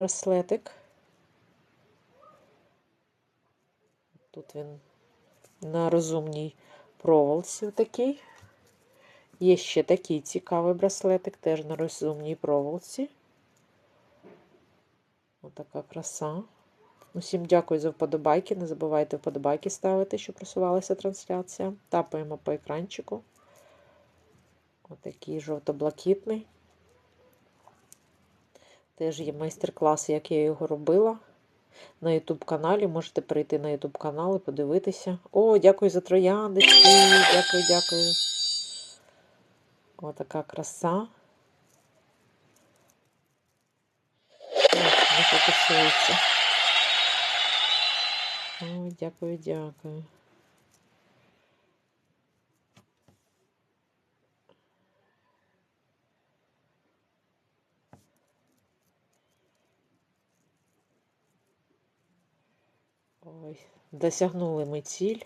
браслетик. Тут він на розумній проволоці такий. Є ще такий цікавий браслетик, теж на розумній проволоці. Отака краса. Усім дякую за вподобайки. Не забувайте вподобайки ставити, щоб просувалася трансляція. Тапаємо по екранчику. Отакий жовто-блакитний. Теж є майстер-клас, як я його робила. На YouTube каналі. Можете перейти на YouTube канал і подивитися. О, дякую за трояндочки. Дякую, дякую. Отака краса. О, Не фокусується. О, дякую, дякую. Ой, досягнули ми ціль.